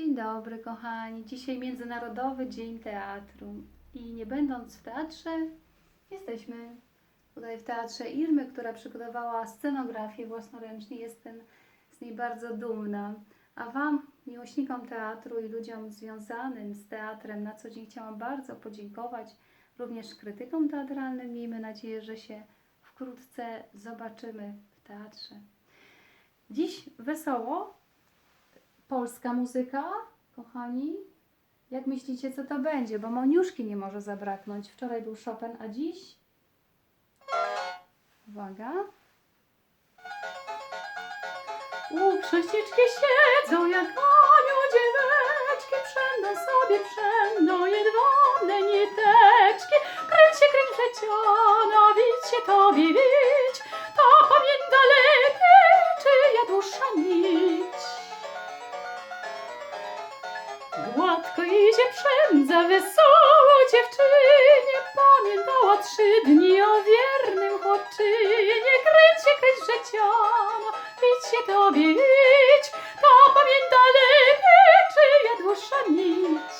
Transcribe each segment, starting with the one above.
Dzień dobry, kochani. Dzisiaj Międzynarodowy Dzień Teatru. I nie będąc w teatrze, jesteśmy tutaj w Teatrze Irmy, która przygotowała scenografię własnoręcznie. Jestem z niej bardzo dumna. A Wam, miłośnikom teatru i ludziom związanym z teatrem, na co dzień chciałam bardzo podziękować. Również krytykom teatralnym. Miejmy nadzieję, że się wkrótce zobaczymy w teatrze. Dziś wesoło, polska muzyka, kochani. Jak myślicie, co to będzie? Bo Moniuszki nie może zabraknąć. Wczoraj był Chopin, a dziś? Uwaga. U krzyściczki siedzą jak anioł dzieweczki, przędą sobie przędą jedwabne niteczki. Kręć się, kręć pleciona, Przędza, wesoło dziewczynie, pamiętała trzy dni o wiernym chłopczynie. Kręć się, kręć rzeciano, idź się tobie idź, to pamięta lepiej, czyja dłuższa nić.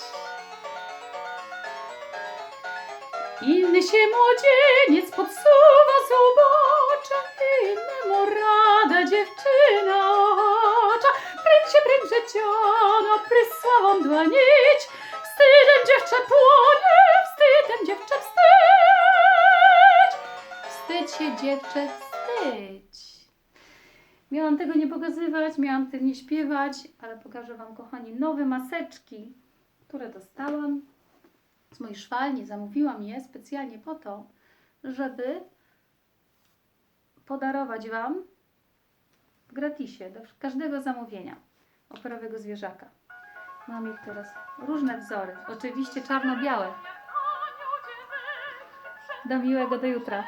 Inny się młodzieniec podsuwa z ubocza, innemu rada dziewczyna ochocza. Prędź się, prędź rzeciano, prysławą dłanić, dziewczę płonie, wstydem dziewczę wstydź. Wstydź się dziewczę, wstydź. Miałam tego nie pokazywać, miałam tym nie śpiewać, ale pokażę Wam, kochani, nowe maseczki, które dostałam z mojej szwalni. Zamówiłam je specjalnie po to, żeby podarować Wam w gratisie do każdego zamówienia operowego zwierzaka. Mam ich teraz różne wzory, oczywiście czarno-białe. Do miłego, do jutra.